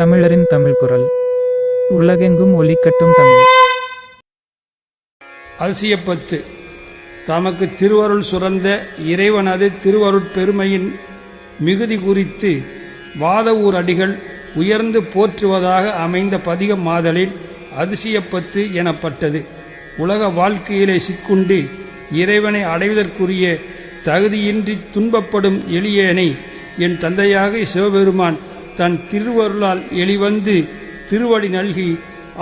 தமிழரின் தமிழ் குரல். உலகெங்கும் ஒலிக்கட்டும் தமிழ். அதிசயப்பத்து தமக்கு திருவருள் சுரந்த இறைவனது திருவருட்பெருமையின் மிகுதி குறித்து வாதவூர் அடிகள் உயர்ந்து போற்றுவதாக அமைந்த பதிகம் மாதலில் அதிசயப்பத்து எனப்பட்டது. உலக வாழ்க்கையிலே சிக்குண்டு இறைவனை அடைவதற்குரிய தகுதியின்றி துன்பப்படும் எளியேனை என் தந்தையாக சிவபெருமான் தன் திருவருளால் எளிவந்து திருவடி நல்கி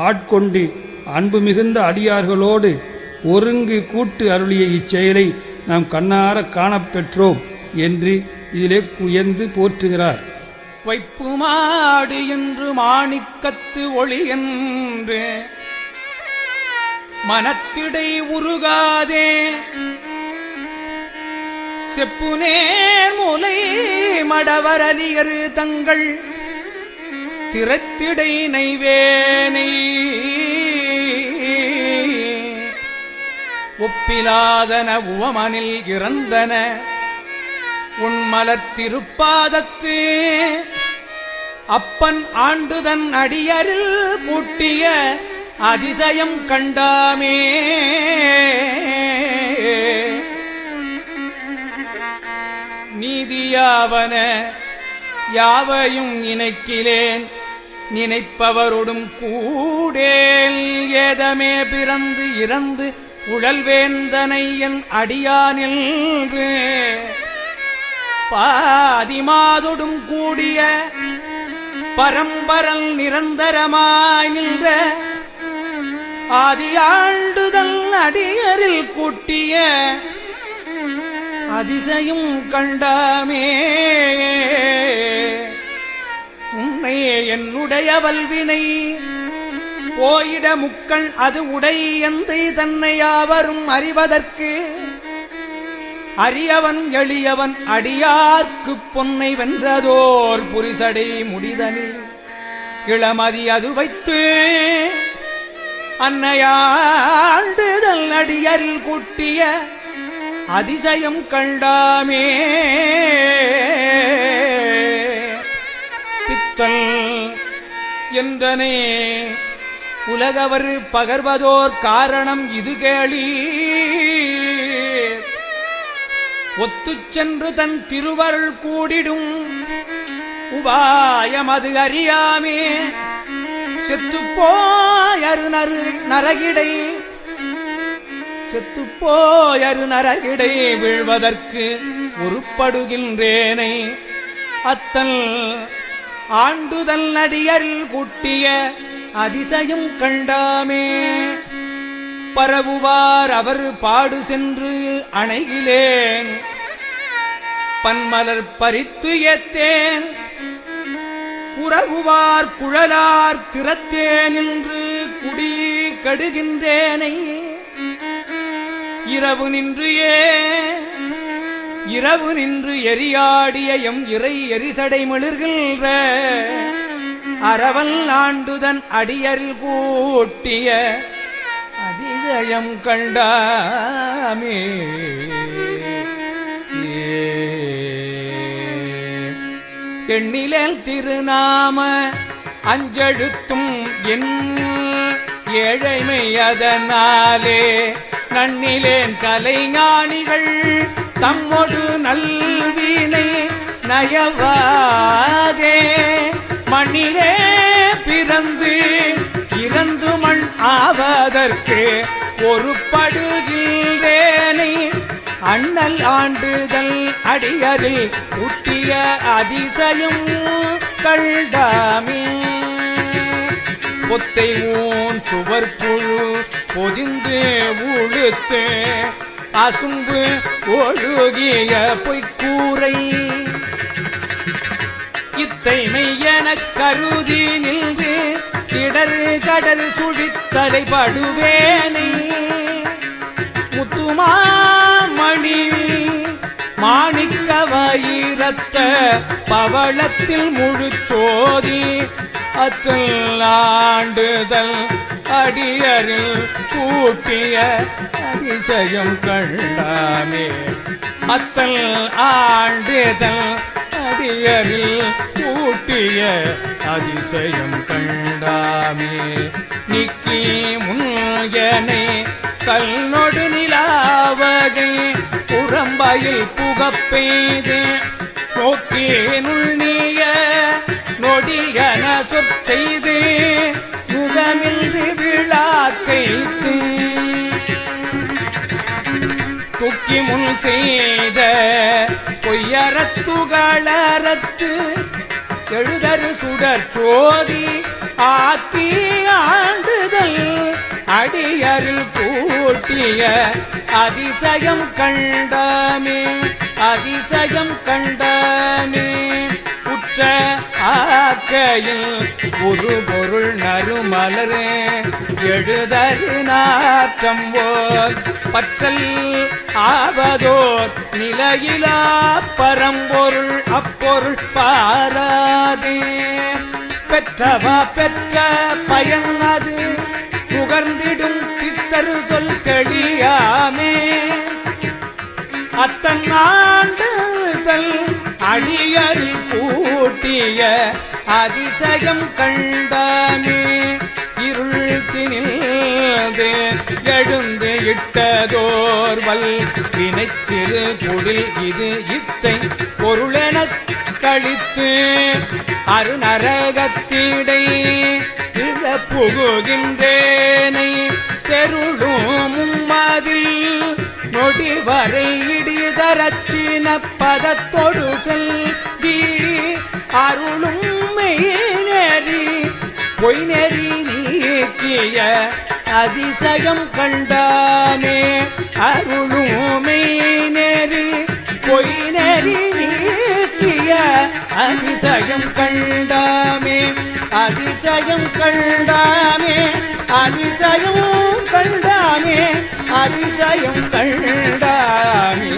ஆட்கொண்டு அன்பு மிகுந்த அடியார்களோடு ஒருங்கு கூட்டு அருளிய இச்செயலை நாம் கண்ணார காணப்பெற்றோம் என்று இதிலே குயந்து போற்றுகிறார். வைப்புமாடு என்று மாணிக்கத்து ஒளி என்று மனத்திடை உருகாதே. செப்பு நேர் மடவரலியரு தங்கள் திறத்திடை நைவேனை. ஒப்பிலாதன உவமனில் இறந்தன. உண்மலத்திருப்பாதத்து அப்பன் ஆண்டுதன் அடியரில் பூட்டிய அதிசயம் கண்டாமே. நீதியாவன யாவையும் நினைக்கிலேன் நினைப்பவரோடும் கூடேல் ஏதமே பிறந்து இறந்து உழல்வேந்தனை என் அடியானில் பாதிமாதொடும் கூடிய பரம்பரல் நிரந்தரமாய் நின்ற ஆதியாண்டுதல் அடியரில் கூட்டிய அதிசயம் கண்டாமே. உன்னை என்னுடைய வல்வினை. போயிட முக்கள் அது உடை எந்தை தன்னை யாவரும் அறிவதற்கு. அரியவன் எளியவன் அடியார்க்கு பொன்னை வென்றதோர் புரிசடை முடிதனில் இளமதி அது வைத்து அன்னையாண்டுதல் அடியரில் கூட்டிய அதிசயம் கண்டாமே. பித்தல் என்றனே உலகவர் பகர்வதோர் காரணம் இது கேளி ஒத்து சென்று தன் திருவருள் கூடிடும் உபாயம் அது அறியாமே. செத்துப்போயரு நரு நரகிடை செத்துப்போயரு நரகிடை வீழ்வதற்கு உருப்படுகின்றேனை. அத்தல் ஆண்டுதல் அடியரில் கூட்டிய அதிசயம் கண்டாமே. பரவுவார் அவர் பாடு சென்று அணைகிலேன். பன்மலர் பறித்து ஏத்தேன். உறவுவார் குழலார் திறத்தேன் என்று குடி கடுகின்றேனை. இரவு நின்று ஏ. இரவு நின்று எரியாடிய எம் இறை எரிசடை மிளிர்கின்ற. அறவல் ஆண்டுதன் அடியரில் கூட்டிய அதிசயம் கண்டாமே. எண்ணிலேல் திருநாம அஞ்செழுத்தும் என் ஏழைமை அதனாலே கண்ணிலேன் கலைஞானிகள் தம்மொடு நல்வினை நயவாதே. மண்ணிலே பிறந்து இறந்து மண் ஆவதற்கு ஒரு அண்ணல் ஆண்டுதல் அடியரில் ஊட்டிய அதிசயம் கண்டாமே. பொத்தை ஊன் சுவர் புழு பொதிந்து உழுத்து அசும்பு ஒழுகிய பொய்க்கூரை. இத்தைமை எனக் கருதி நின்று இடரு கடல் சுழித்தலை படுவேனை. முத்துமாமணி மாணிக்க வயிரத்த பவளத்தில் முழுச்சோதி அத்தில் ஆண்டுதல் அடியரில் கூட்டிய அதிசயம் கண்டாமே. அத்தல் ஆண்டேதல் அடியரில் கூட்டிய அதிசயம் கண்டாமே. நிக்கி முன்கனை கல்நொடு நிலாவகை புறம்பாயில் புகப்பெய்து. நோக்கினுள் நுண்ணிய நொடியன சொற்செய்து. முகமின்றி கைத்து துக்கி முன் செய்த பொய்யறத்துகளறத்து எழுதரு சுடர் சோதி ஆக்கி ஆண்டுதல் அடியரில் கூட்டிய அதிசயம் கண்டாமே அதிசயம் கண்டாமே. உற்ற ஆக்கையில் ஒரு பொருள் நறுமலரே எழுதரு நாற்றம் ஓர் பற்றல் ஆவதோர் நிலையிலா பரம்பொருள் அப்பொருள் பாராதே. பெற்றவா பெற்ற பயன் அது புகர்ந்திடும் பித்தரு சொல் தெளியாமே. அத்தன் ஆண்டு தல் அடியறி கூட்டிய அதிசயம் கண்டானே இருள் திணில்து எழுந்து இட்டதோர்வல் வினைச்சிறு குடில் இது இத்தை பொருளெனக் கழித்து அருநரகத்திடை இழப்புகின்றேனை தெருளும் மதில் கொடி வரை இடிதரச்சின பதத்தொடு செல்வி அருளும் மெய்நெறி பொய் நெறி நீக்கிய அதிசயம் கண்டாமே அருளும் மெய்நெறி பொய் நெறி நீக்கிய அதிசயம் கண்டாமே. அதிசயம் கண்டாமே அதிசயம் கண்டாமே அதிசயம் கண்டாமே